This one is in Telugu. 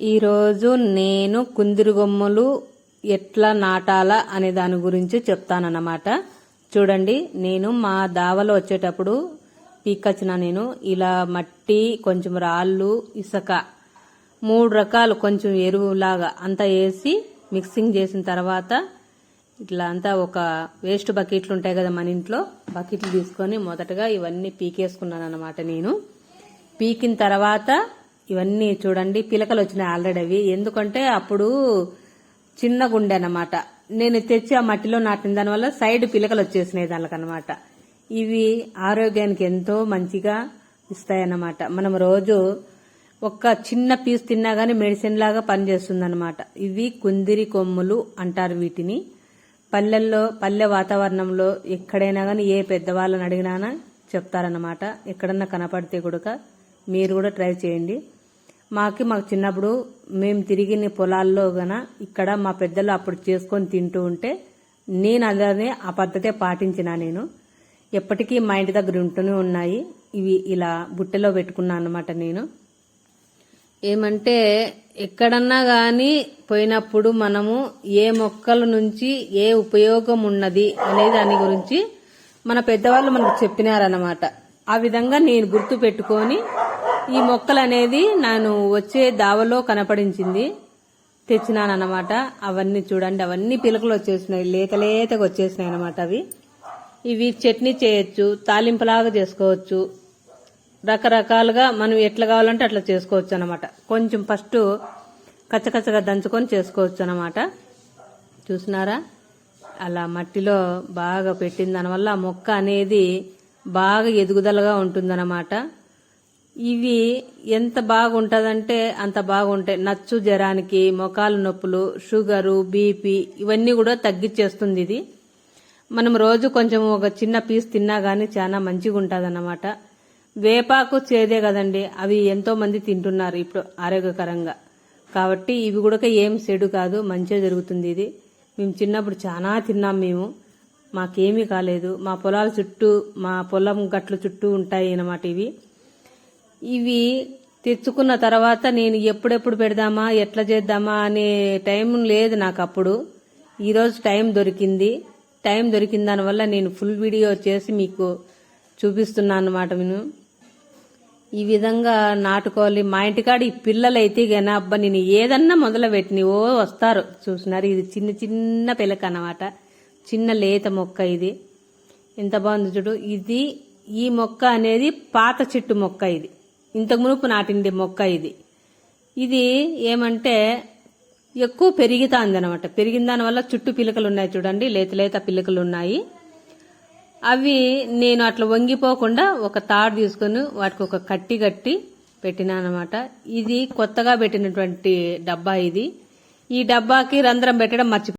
ఈరోజు నేను కుందిరిగొమ్మలు ఎట్లా నాటాలా అనే దాని గురించి చెప్తానన్నమాట. చూడండి నేను మా దావలో వచ్చేటప్పుడు పీకొచ్చిన నేను. ఇలా మట్టి కొంచెం రాళ్ళు ఇసుక మూడు రకాలు కొంచెం ఎరువులాగా అంతా వేసి మిక్సింగ్ చేసిన తర్వాత ఇట్లా అంతా ఒక వేస్ట్ బకెట్లు ఉంటాయి కదా మన ఇంట్లో బకెట్లు తీసుకొని మొదటగా ఇవన్నీ పీకేసుకున్నాను అనమాట నేను. పీకిన తర్వాత ఇవన్నీ చూడండి పిలకలు వచ్చినాయి ఆల్రెడీ అవి. ఎందుకంటే అప్పుడు చిన్న గుండె అన్నమాట. నేను తెచ్చి ఆ మట్టిలో నాటిన దానివల్ల సైడ్ పిలకలు వచ్చేసినాయి దానికనమాట ఇవి ఆరోగ్యానికి ఎంతో మంచిగా ఇస్తాయన్నమాట. మనం రోజు ఒక్క చిన్న పీస్ తిన్నా కానీ మెడిసిన్ లాగా పనిచేస్తుంది ఇవి కుందిరి కొమ్ములు అంటారు వీటిని. పల్లెల్లో పల్లె వాతావరణంలో ఎక్కడైనా గానీ ఏ పెద్దవాళ్ళని అడిగినా చెప్తారన్నమాట. ఎక్కడన్నా కనపడితే కూడా మీరు కూడా ట్రై చేయండి. మాకి మాకు చిన్నప్పుడు మేము తిరిగిన పొలాల్లో గన ఇక్కడ మా పెద్దలు అప్పుడు చేసుకొని తింటూ ఉంటే నేను అలానే ఆ పద్ధతే పాటించిన నేను. ఎప్పటికీ మా ఇంటి దగ్గర ఉంటూనే ఉన్నాయి. ఇవి ఇలా బుట్టెలో పెట్టుకున్నా అనమాట నేను. ఏమంటే ఎక్కడన్నా కానీ పోయినప్పుడు మనము ఏ మొక్కల నుంచి ఏ ఉపయోగం ఉన్నది అనే దాని గురించి మన పెద్దవాళ్ళు మనకు చెప్పినారన్నమాట. ఆ విధంగా నేను గుర్తు పెట్టుకొని ఈ మొక్కలు అనేది నేను వచ్చే దావలో కనపడించింది. తెచ్చినాను అనమాట అవన్నీ చూడండి అవన్నీ పిలకలు వచ్చేసినాయి. లేత లేతగా వచ్చేసినాయి అనమాట అవి. ఇవి చట్నీ చేయొచ్చు తాలింపులాగా చేసుకోవచ్చు. రకరకాలుగా మనం ఎట్లా కావాలంటే అట్లా చేసుకోవచ్చు అనమాట కొంచెం ఫస్ట్ కచ్చకచ్చగా దంచుకొని చేసుకోవచ్చు అనమాట చూసినారా? అలా మట్టిలో బాగా పెట్టిన దానివల్ల మొక్క అనేది బాగా ఎదుగుదలగా ఉంటుందన్నమాట. ఇవి ఎంత బాగుంటుందంటే అంత బాగుంటాయి. నచ్చు జ్వరానికి మొకాలు నొప్పులు షుగరు బీపీ ఇవన్నీ కూడా తగ్గించేస్తుంది ఇది. మనం రోజు కొంచెం ఒక చిన్న పీస్ తిన్నా కానీ చాలా మంచిగా ఉంటుంది అన్నమాట వేపాకు చేదే కదండి అవి ఎంతో మంది తింటున్నారు ఇప్పుడు ఆరోగ్యకరంగా. కాబట్టి ఇవి కూడా ఏం చెడు కాదు మంచిగా జరుగుతుంది ఇది. మేము చిన్నప్పుడు చాలా తిన్నాం మేము. మాకేమీ కాలేదు. మా పొలాల చుట్టూ మా పొలం గట్ల చుట్టూ ఉంటాయి అన్నమాట ఇవి. ఇవి తెచ్చుకున్న తర్వాత నేను ఎప్పుడెప్పుడు పెడదామా ఎట్లా చేద్దామా అనే టైం లేదు నాకు అప్పుడు. ఈరోజు టైం దొరికింది. టైం దొరికిన దానివల్ల నేను ఫుల్ వీడియో చేసి మీకు చూపిస్తున్నాను అనమాట నేను ఈ విధంగా నాటుకోవాలి. మా ఇంటికాడ ఈ పిల్లలు అయితే గన అబ్బా నేను ఏదన్నా మొదలు పెట్టిన ఓ వస్తారు. చూసినారు? ఇది చిన్న చిన్న పిల్లక అన్నమాట. చిన్న లేత మొక్క ఇది. ఎంత బాగుంది చూడు. ఇది ఈ మొక్క అనేది పాత చెట్టు మొక్క ఇది. ఇంతకు మునుపు నాటింది మొక్క ఇది. ఇది ఏమంటే ఎక్కువ పెరిగితాంది అనమాట పెరిగిన దానివల్ల చుట్టూ పిలకలు ఉన్నాయి చూడండి లేత లేత పిలకలు ఉన్నాయి అవి నేను అట్లా వంగిపోకుండా ఒక తాడు తీసుకుని వాటికి ఒక కట్టి కట్టి పెట్టినానమాట ఇది కొత్తగా పెట్టినటువంటి డబ్బా ఇది. ఈ డబ్బాకి రంధ్రం పెట్టడం మర్చి